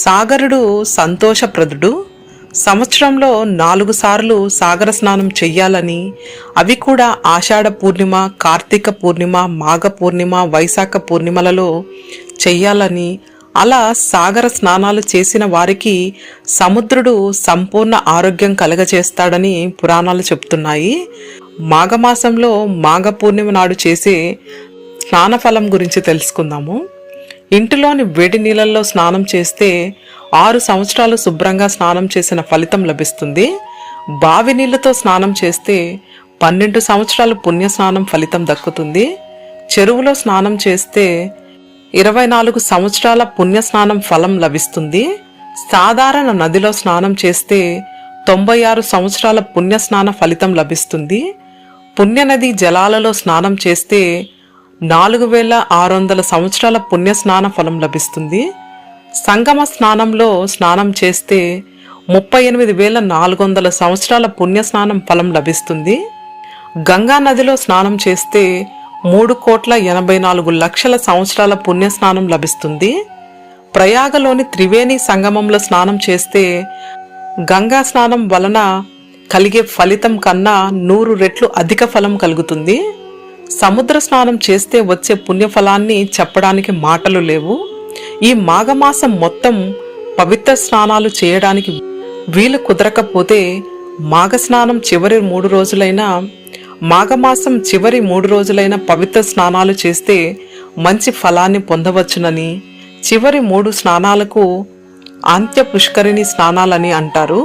సాగరుడు సంతోషప్రదుడు. సంవత్సరంలో నాలుగు సార్లు సాగర స్నానం చెయ్యాలని అవి కూడా ఆషాఢ పూర్ణిమ కార్తీక పూర్ణిమ మాఘ పూర్ణిమ వైశాఖ పూర్ణిమలలో చెయ్యాలని అలా సాగర స్నానాలు చేసిన వారికి సముద్రుడు సంపూర్ణ ఆరోగ్యం కలగజేస్తాడని పురాణాలు చెప్తున్నాయి. మాఘమాసంలో మాఘ పూర్ణిమ నాడు చేసే స్నానఫలం గురించి తెలుసుకుందాము. ఇంటిలోని వేడి నీళ్ళల్లో స్నానం చేస్తే ఆరు సంవత్సరాలు శుభ్రంగా స్నానం చేసిన ఫలితం లభిస్తుంది. బావి నీళ్ళతో స్నానం చేస్తే పన్నెండు సంవత్సరాలు పుణ్య స్నానం ఫలితం దక్కుతుంది. చెరువులో స్నానం చేస్తే ఇరవై నాలుగు సంవత్సరాల పుణ్య స్నానం ఫలం లభిస్తుంది. సాధారణ నదిలో స్నానం చేస్తే తొంభై ఆరు సంవత్సరాల పుణ్య స్నాన ఫలితం లభిస్తుంది. పుణ్యనది జలాలలో స్నానం చేస్తే నాలుగు వేల ఆరు వందల సంవత్సరాల పుణ్య స్నాన ఫలం లభిస్తుంది. సంగమ స్నానంలో స్నానం చేస్తే ముప్పై ఎనిమిది వేల నాలుగు వందల సంవత్సరాల పుణ్య స్నానం ఫలం లభిస్తుంది. గంగా నదిలో స్నానం చేస్తే మూడు కోట్ల ఎనభై నాలుగు లక్షల సంవత్సరాల పుణ్య స్నానం లభిస్తుంది. ప్రయాగలోని త్రివేణి సంగమంలో స్నానం చేస్తే గంగా స్నానం వలన కలిగే ఫలితం కన్నా నూరు రెట్లు అధిక ఫలం కలుగుతుంది. సముద్ర స్నానం చేస్తే వచ్చే పుణ్యఫలాన్ని చెప్పడానికి మాటలు లేవు. ఈ మాఘమాసం మొత్తం పవిత్ర స్నానాలు చేయడానికి వీలు కుదరకపోతే మాఘ స్నానం చివరి మూడు రోజులైనా మాఘమాసం చివరి మూడు రోజులైన పవిత్ర స్నానాలు చేస్తే మంచి ఫలాన్ని పొందవచ్చునని చివరి మూడు స్నానాలకు అంత్య పుష్కరిణి స్నానాలని అంటారు.